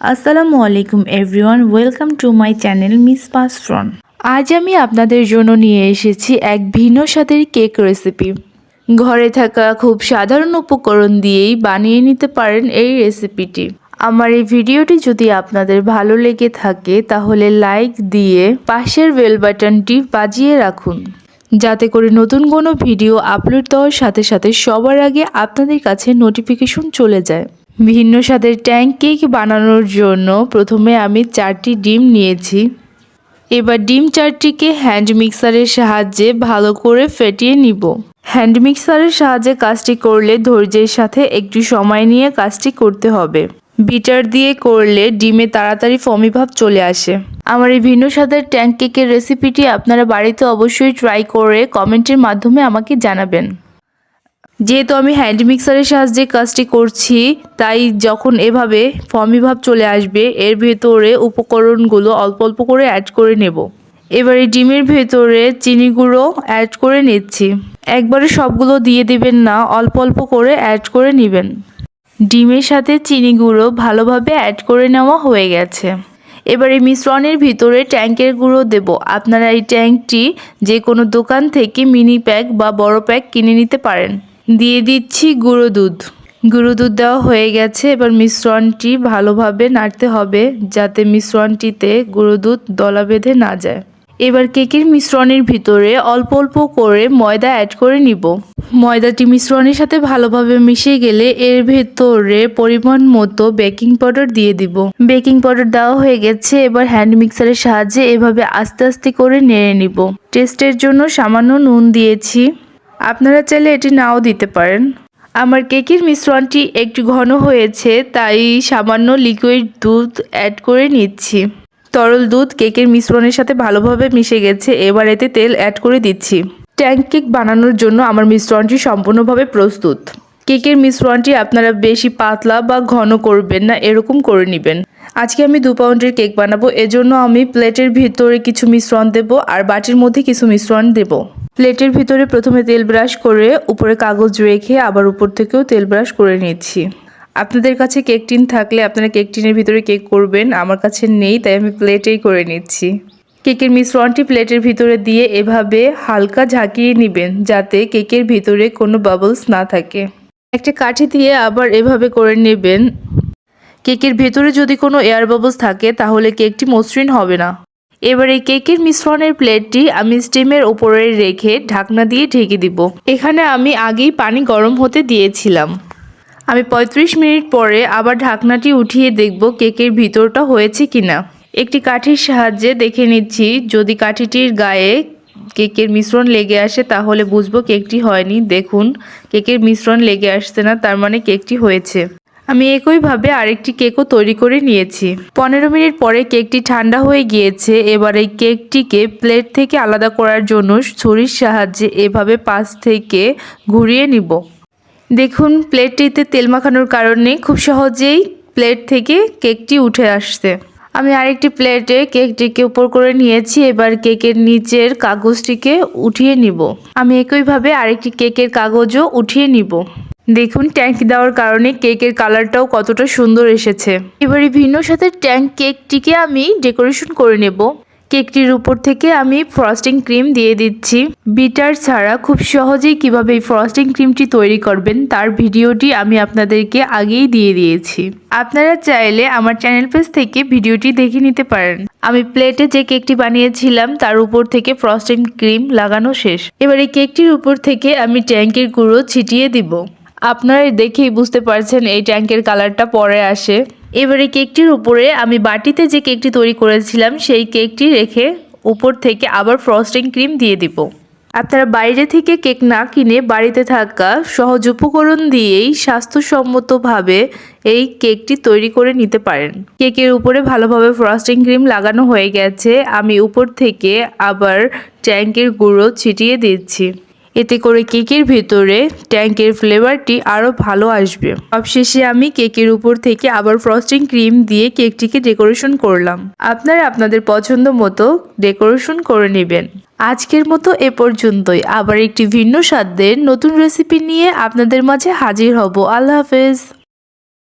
আসসালামু আলাইকুম everyone, welcome to my channel miss পাসফ্রন আজ আমি আপনাদের জন্য নিয়ে এসেছি এক ভিন্ন স্বাদের কেক রেসিপি। ঘরে থাকা খুব সাধারণ উপকরণ দিয়েই বানিয়ে নিতে পারেন এই রেসিপিটি। আমার এই ভিডিওটি যদি আপনাদের ভালো লেগে থাকে, তাহলে লাইক দিয়ে পাশের বেল বাটনটি বাজিয়ে রাখুন। যাতে করে নতুন কোনো ভিডিও আপলোড দেওয়ার সাথে সাথে সবার আগে আপনাদের কাছে নোটিফিকেশন চলে যায়। ভিন্ন স্বাদের ট্যাঙ্ক কেক বানানোর জন্য প্রথমে আমি চারটি ডিম নিয়েছি। এবার ডিম চারটিকে হ্যান্ড মিক্সারের সাহায্যে ভালো করে ফেটিয়ে নিব। হ্যান্ড মিক্সারের সাহায্যে কাজটি করলে ধৈর্যের সাথে একটু সময় নিয়ে কাজটি করতে হবে। বিটার দিয়ে করলে ডিমে তাড়াতাড়ি ফমিভাব চলে আসে। আমার এই ভিন্ন স্বাদের ট্যাঙ্ক কেকের রেসিপিটি আপনারা বাড়িতে অবশ্যই ট্রাই করে কমেন্টের মাধ্যমে আমাকে জানাবেন। যেহেতু আমি হ্যান্ড মিক্সারের সাহায্যে কাজটি করছি, তাই যখন এভাবে ফর্মি ভাব চলে আসবে, এর ভেতরে উপকরণগুলো অল্প অল্প করে অ্যাড করে নেব। এবারে ডিমের ভেতরে চিনি গুঁড়ো অ্যাড করে নিচ্ছি। একবারে সবগুলো দিয়ে দিবেন না, অল্প অল্প করে অ্যাড করে নেবেন। ডিমের সাথে চিনি গুঁড়ো ভালোভাবে অ্যাড করে নেওয়া হয়ে গেছে। এবারে মিশ্রণের ভিতরে ট্যাঙ্কের গুঁড়ো দেব। আপনারা এই ট্যাঙ্কটি যে কোনো দোকান থেকে মিনি প্যাক বা বড় প্যাক কিনে নিতে পারেন। দিয়ে দিচ্ছি গুঁড়ো দুধ। গুঁড়ো দুধ দেওয়া হয়ে গেছে, এবার মিশ্রণটি ভালোভাবে নাড়তে হবে যাতে মিশ্রণটিতে গুঁড়ো দুধ দলা বেঁধে না যায়। এবার কেকের মিশ্রণের ভিতরে অল্প অল্প করে ময়দা অ্যাড করে নিব। ময়দাটি মিশ্রণের সাথে ভালোভাবে মিশে গেলে এর ভেতরে পরিমাণ মতো বেকিং পাউডার দিয়ে দিব। বেকিং পাউডার দেওয়া হয়ে গেছে, এবার হ্যান্ড মিক্সারের সাহায্যে এভাবে আস্তে আস্তে করে নেড়ে নিব। টেস্টের জন্য সামান্য নুন দিয়েছি। আপনারা চাইলে এটি নাও দিতে পারেন। আমার কেকের মিশ্রণটি একটু ঘন হয়েছে, তাই সামান্য লিকুইড দুধ অ্যাড করে নিচ্ছি। তরল দুধ কেকের মিশ্রণের সাথে ভালোভাবে মিশে গেছে, এবার এতে তেল অ্যাড করে দিচ্ছি। ট্যাঙ্ক কেক বানানোর জন্য আমার মিশ্রণটি সম্পূর্ণভাবে প্রস্তুত। কেকের মিশ্রণটি আপনারা বেশি পাতলা বা ঘন করবেন না, এরকম করে নেবেন। আজকে আমি দু পাউন্ডের কেক বানাবো, এজন্য আমি প্লেটের ভিতরে কিছু মিশ্রণ দেব আর বাটির মধ্যে কিছু মিশ্রণ দেব। প্লেটের ভিতরে প্রথমে তেল ব্রাশ করে উপরে কাগজ রেখে আবার উপর থেকেও তেল ব্রাশ করে নিচ্ছি। আপনাদের কাছে কেক টিন থাকলে আপনারা কেক টিনের ভিতরে কেক করবেন, আমার কাছে নেই, তাই আমি প্লেটেই করে নিচ্ছি। কেকের মিশ্রণটি প্লেটের ভিতরে দিয়ে এভাবে হালকা ঝাঁকিয়ে নেবেন, যাতে কেকের ভিতরে কোনো বাবলস না থাকে। একটা কাঠি দিয়ে আবার এভাবে করে নেবেন। কেকের ভেতরে যদি কোনো এয়ার বাবলস থাকে, তাহলে কেকটি মসৃণ হবে না। এবার এই কেকের মিশ্রণের প্লেটটি আমি স্টিমের উপরে রেখে ঢাকনা দিয়ে ঢেকে দিব। এখানে আমি আগেই পানি গরম হতে দিয়েছিলাম। আমি ৩৫ মিনিট পরে আবার ঢাকনাটি উঠিয়ে দেখব কেকের ভিতরটা হয়েছে কিনা। একটি কাঠির সাহায্যে দেখে নিচ্ছি, যদি কাঠিটির গায়ে কেকের মিশ্রণ লেগে আসে, তাহলে বুঝব কেকটি হয়নি। দেখুন, কেকের মিশ্রণ লেগে আসছে না, তার মানে কেকটি হয়েছে। আমি একইভাবে আরেকটি কেকও তৈরি করে নিয়েছি। পনেরো মিনিট পরে কেকটি ঠান্ডা হয়ে গিয়েছে, এবার এই কেকটিকে প্লেট থেকে আলাদা করার জন্য ছুরির সাহায্যে এভাবে পাশ থেকে ঘুরিয়ে নিব। দেখুন, প্লেটটিতে তেল মাখানোর কারণে খুব সহজেই প্লেট থেকে কেকটি উঠে আসছে। আমি আরেকটি প্লেটে কেকটিকে উপর করে নিয়েছি, এবার কেকের নিচের কাগজটিকে উঠিয়ে নিব। আমি একইভাবে আরেকটি কেকের কাগজও উঠিয়ে নিব। দেখুন, ট্যাঙ্ক দেওয়ার কারণে কেকের কালারটাও কতটা সুন্দর এসেছে। এবারে ভিন্ন সাথে ট্যাঙ্ক কেকটিকে আমি ডেকোরেশন করে নেব। কেকটির উপর থেকে আমি ফ্রস্টিং ক্রিম দিয়ে দিচ্ছি। বিটার ছাড়া খুব সহজেই কীভাবে এই ফ্রস্টিং ক্রিমটি তৈরি করবেন তার ভিডিওটি আমি আপনাদেরকে আগেই দিয়ে দিয়েছি। আপনারা চাইলে আমার চ্যানেল পেজ থেকে ভিডিওটি দেখে নিতে পারেন। আমি প্লেটে যে কেকটি বানিয়েছিলাম তার উপর থেকে ফ্রস্টিং ক্রিম লাগানো শেষ। এবার এই কেকটির উপর থেকে আমি ট্যাঙ্কের গুঁড়ো ছিটিয়ে দিব। আপনারা দেখেই বুঝতে পারছেন এই ট্যাঙ্কের কালারটা পরে আসে। এবারে কেকটির উপরে আমি বাটিতে যে কেকটি তৈরি করেছিলাম, সেই কেকটি রেখে উপর থেকে আবার ফ্রস্টিং ক্রিম দিয়ে দিব। আপনারা বাইরে থেকে কেক না কিনে বাড়িতে থাকা সহজ উপকরণ দিয়েই স্বাস্থ্যসম্মতভাবে এই কেকটি তৈরি করে নিতে পারেন। কেকের উপরে ভালোভাবে ফ্রস্টিং ক্রিম লাগানো হয়ে গেছে। আমি উপর থেকে আবার ট্যাঙ্কের গুঁড়ো ছিটিয়ে দিচ্ছি। এতে করে কেকের ভেতরে ট্যাঙ্কের ফ্লেভারটি আরও ভালো আসবে। সবশেষে আমি কেকের উপর থেকে আবার ফ্রস্টিং ক্রিম দিয়ে কেকটিকে ডেকোরেশন করলাম। আপনারা আপনাদের পছন্দ মতো ডেকোরেশন করে নেবেন। আজকের মতো এ পর্যন্তই। আবার একটি ভিন্ন স্বাদের নতুন রেসিপি নিয়ে আপনাদের মাঝে হাজির হব। আল্লাহ হাফেজ।